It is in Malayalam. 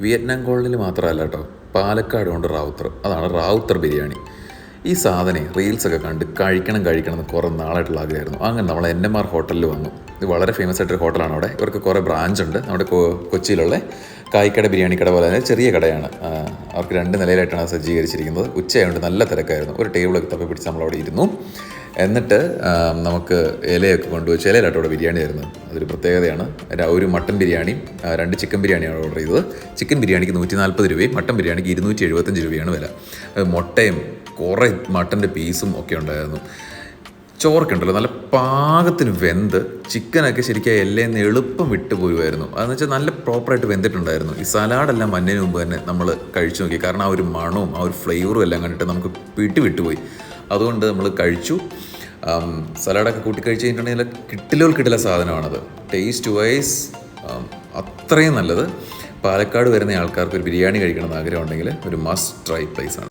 വിയറ്റ്നാം കോളനിയിൽ മാത്രമല്ല കേട്ടോ പാലക്കാട് കൊണ്ട് റാവുത്തർ അതാണ് റാവുത്തർ ബിരിയാണി. ഈ സാധനം റീൽസൊക്കെ കണ്ട് കഴിക്കണം കഴിക്കണം എന്ന് കുറേ നാളായിട്ടുള്ള ആഗ്രഹമായിരുന്നു. അങ്ങനെ നമ്മൾ എൻ എം ആർ ഹോട്ടലിൽ വന്നു. ഇത് വളരെ ഫേമസ് ആയിട്ടൊരു ഹോട്ടലാണ് അവിടെ. ഇവർക്ക് കുറേ ബ്രാഞ്ച് ഉണ്ട്. നമ്മുടെ കൊച്ചിയിലുള്ള കായ്ക്കട ബിരിയാണി കട പോലെ തന്നെ ചെറിയ കടയാണ്. അവർക്ക് രണ്ട് നിലയിലായിട്ടാണ് സജ്ജീകരിച്ചിരിക്കുന്നത്. ഉച്ചയായതുകൊണ്ട് നല്ല തിരക്കായിരുന്നു. ഒരു ടേബിളൊക്കെ തപ്പി പിടിച്ച് നമ്മളവിടെ ഇരുന്നു. എന്നിട്ട് നമുക്ക് ഇലയൊക്കെ കൊണ്ടുവച്ച് ഇലയിലാട്ടോ അവിടെ ബിരിയാണി തരുന്നത് അതൊരു പ്രത്യേകതയാണ്. ഒരു മട്ടൻ ബിരിയാണി രണ്ട് ചിക്കൻ ബിരിയാണിയാണ് ഓർഡർ ചെയ്തത്. ചിക്കൻ ബിരിയാണിക്ക് നൂറ്റി നാൽപ്പത് രൂപയും മട്ടൻ ബിരിയാണിക്ക് ഇരുന്നൂറ്റി എഴുപത്തഞ്ച് രൂപയാണ് വില. മുട്ടയും കുറേ മട്ടന്റെ പീസും ഒക്കെ ഉണ്ടായിരുന്നു. ചോറൊക്കെ നല്ല പാകത്തിന് വെന്ത് ചിക്കനൊക്കെ ശരിക്കും എല്ലാം എളുപ്പം വിട്ടു പോരുമായിരുന്നു. അതെന്ന് വെച്ചാൽ നല്ല പ്രോപ്പറായിട്ട് വെന്തിട്ടുണ്ടായിരുന്നു. ഈ സലാഡെല്ലാം മഞ്ഞിന് മുമ്പ് തന്നെ നമ്മൾ കഴിച്ചു നോക്കി. കാരണം ആ ഒരു മണവും ആ ഒരു ഫ്ലേവറും എല്ലാം കണ്ടിട്ട് നമുക്ക് പിടി വിട്ടുപോയി അതുകൊണ്ട് നമ്മൾ കഴിച്ചു. സലാഡൊക്കെ കൂട്ടി കഴിച്ച് കഴിഞ്ഞിട്ടുണ്ടെങ്കിൽ കിട്ടിലോൽ കിട്ടില്ല സാധനമാണത്. ടേസ്റ്റ് വൈസ് അത്രയും നല്ലത്. പാലക്കാട് വരുന്ന ആൾക്കാർക്ക് ഒരു ബിരിയാണി കഴിക്കണം എന്ന് ആഗ്രഹം ഒരു മസ്റ്റ് ട്രൈ പ്ലേസ് ആണ്.